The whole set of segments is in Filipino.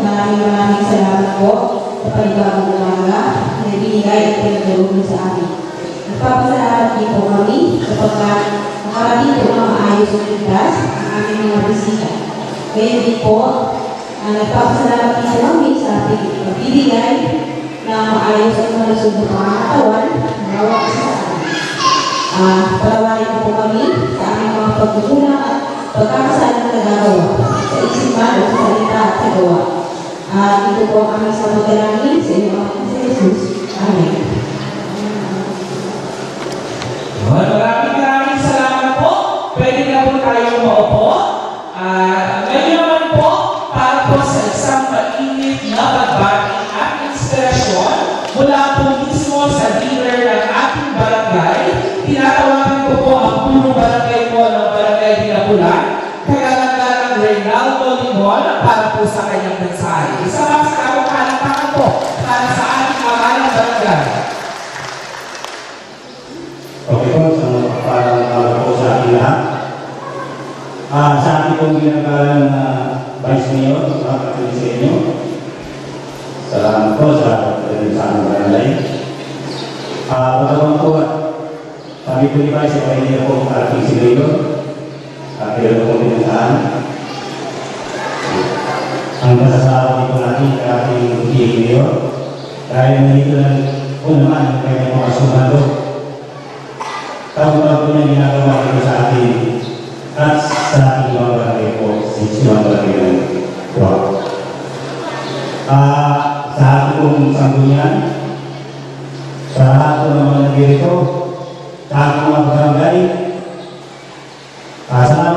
Maraming maraming salamat po sa panibagong umaga na binigay at pinagdalungan sa amin. Nagpapasalamat din po kami sapagkat nakarating po na maayos at ligtas ang aming mga bisita. Kaya din po, uh, nagpapasalamat din po kami sa ating pagbibigay na maayos at malusog na pangatawan na hawak sa amin. Uh, palawarin po kami sa aming mga pagkukulang at pagkakasalang nagagawa sa isipan at salita at sa gawa. At ito po ang kasagutan namin sa inyo, Panginoon Jesus. Amen. dyan. Okay po, so para po sa ating lahat. Ah, sa ating pong ginagalang na uh, Vice Mayor, mga kapatid sa inyo, salamat po sa pagdating sa aming barangay. Ah, pagkawang po at sabi po ni Vice, okay nila po ang ating sigayo, at kailan po pinuntahan. Ang masasabi po natin sa ating Mayor, Raya menikmati Umat Kaya Mawar Sumbantu Tahun-tahun yang dinakam Wakil saat ini? Asa Iwan Bantepo Sisi Iwan Bantepo Wah Saat pun sambungnya Saat pun Iwan Bantepo Aku mau sampai Asal ah,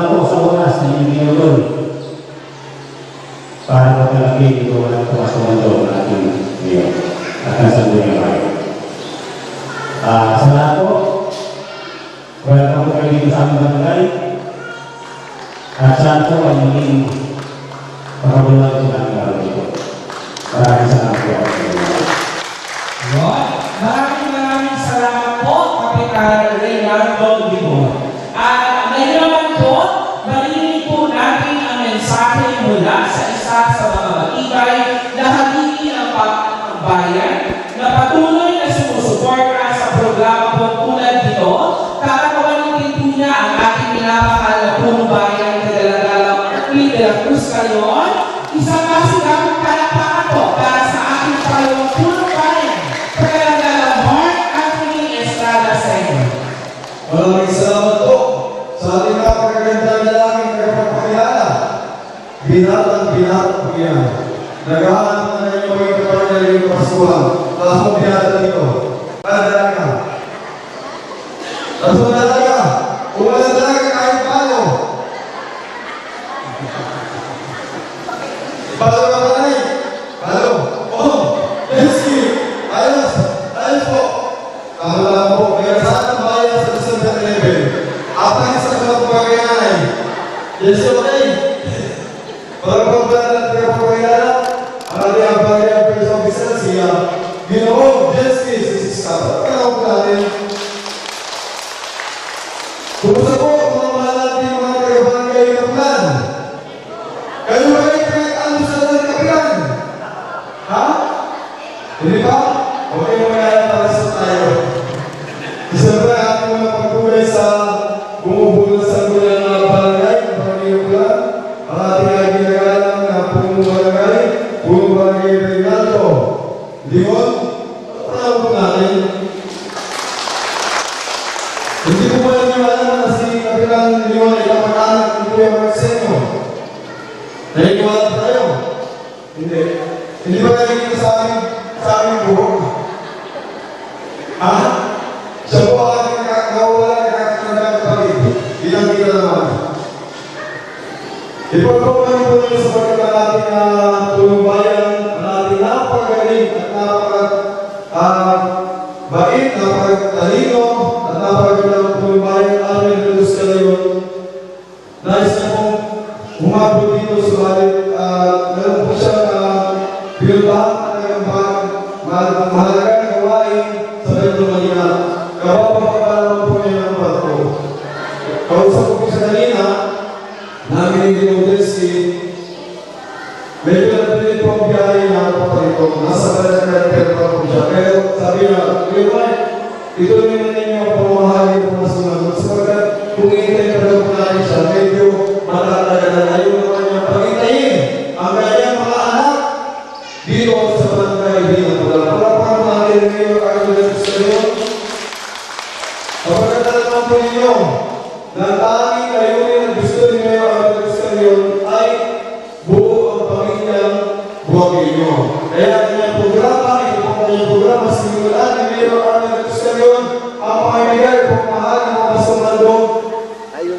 Barang-barang Asal Tuhan buscar glória. 세 번. ಇದರಲ್ಲಿ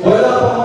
回来吧。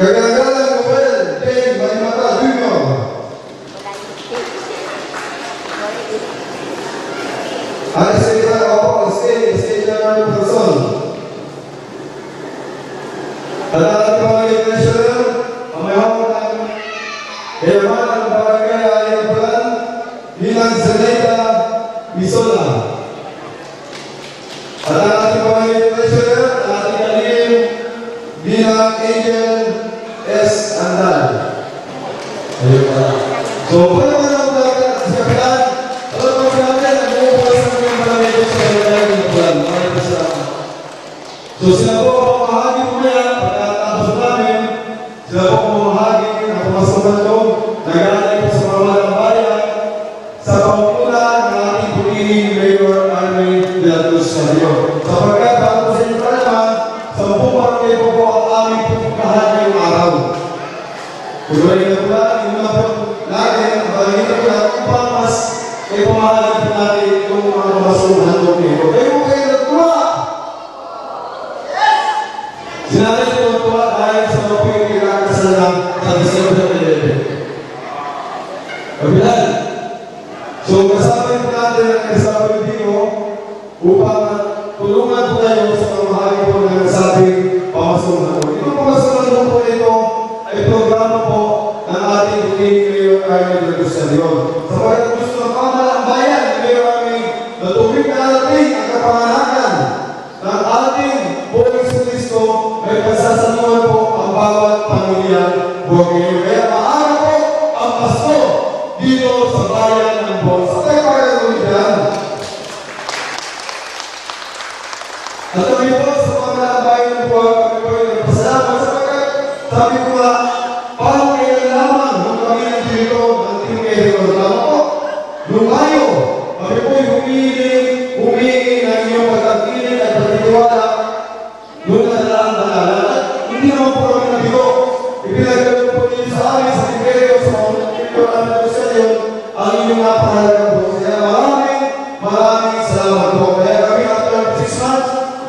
Kadang-kadang dan Ting dunia. mata Dino Ada cerita Apa Sting Sting Jangan Person Ada Ada Ada Ada Ada Ada Ada Ada Ada Ada Ada Ada Ada Ada Ada Ada Ada Ada Bendito sea tu Señor. upang tulungan po tayo sa mga mahali po na nagsabing pamasungan po. Itong pamasungan po ito ay programa po ng ating King Mayor Arnold Lagustadion. Sa pagkat gusto ng pamalang bayan, Mayor Arnold, natubig na natin ang kapanganakan ng ating buhay sa Kristo, may pagsasanuan po ang bawat pamilya buhay At kami po sa mga nabayan po, kami po ay nagpasalamat sa pagkat kami po ang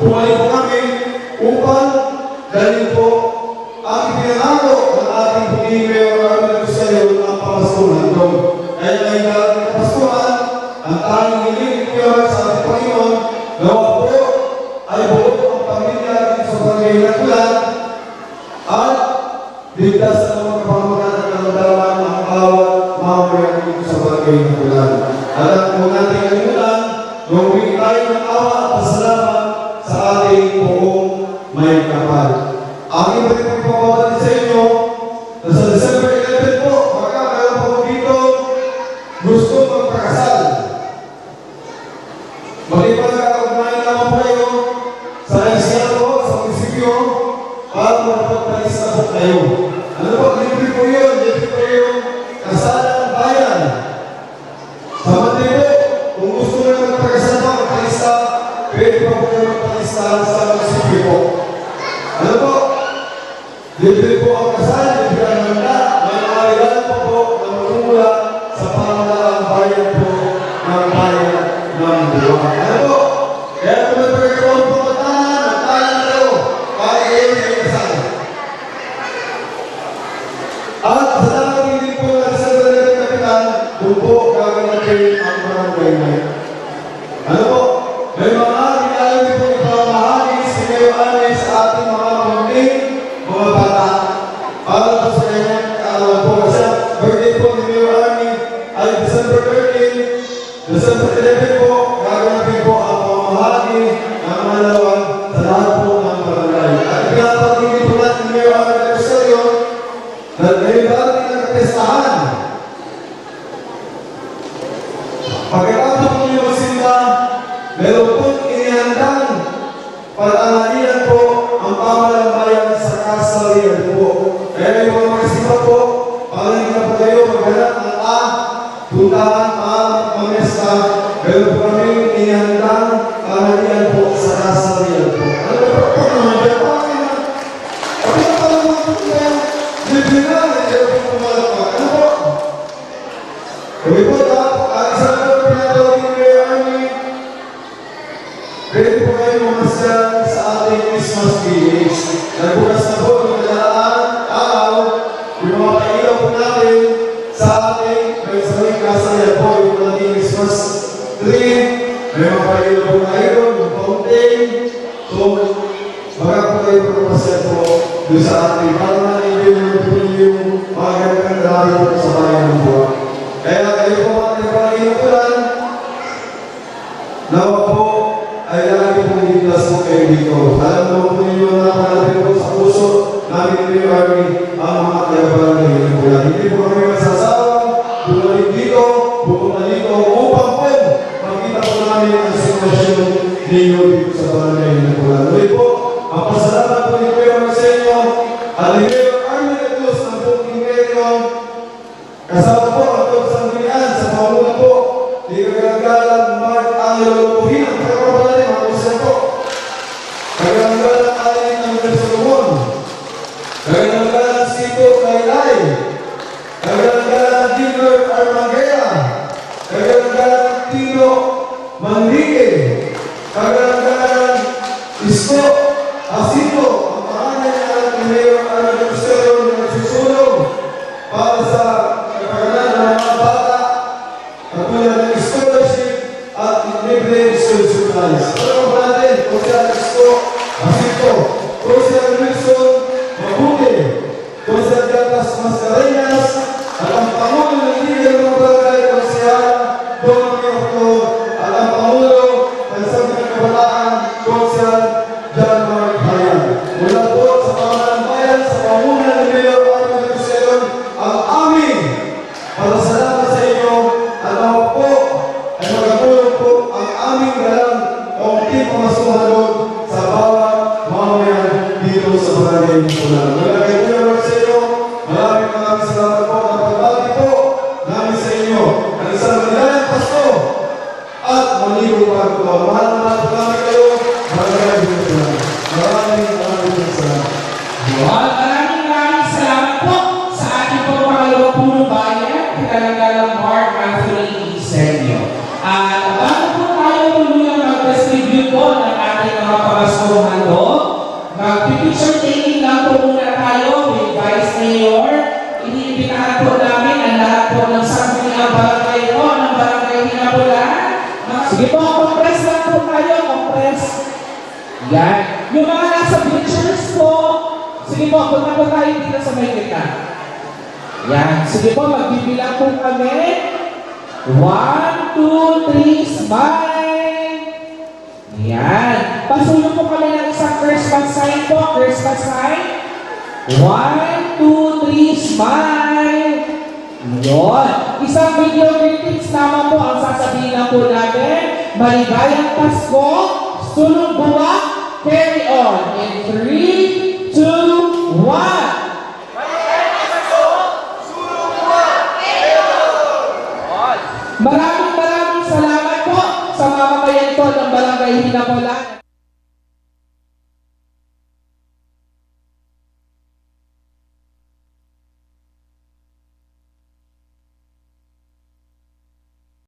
Buhay po kami upang dalhin po ang pinangako ng ating Panginoon Mayor Armin sa iyo ang pamastunan ko. Kaya ngayon ang pamastunan, ang tanging hiling sa ating Panginoon, gawa po ay buo ang pamilya ng sa Panginoon Kulat at ligtas na mga kapamanan ng dalawang ang awat mamaya dito sa Panginoon Kulat. At ang mga tingin मैं कहा आगे बढ़े Ano po? Libre po ang kasal, libre ang handa, may ayalan po po ng mula sa pangalang bayan po ng bayan ng buwan. Ano po? Senhor sige po, punta po tayo dito sa may kita. Yan. Sige po, magbibilang po kami. One, two, three, smile! Yan. Pasuyo po kami ng isang Christmas sign po. Christmas sign. One, two, three, smile! Yun. Isang video greetings naman po ang sasabihin na po natin. Maligayang Pasko, sunod buwan, carry on. In 3,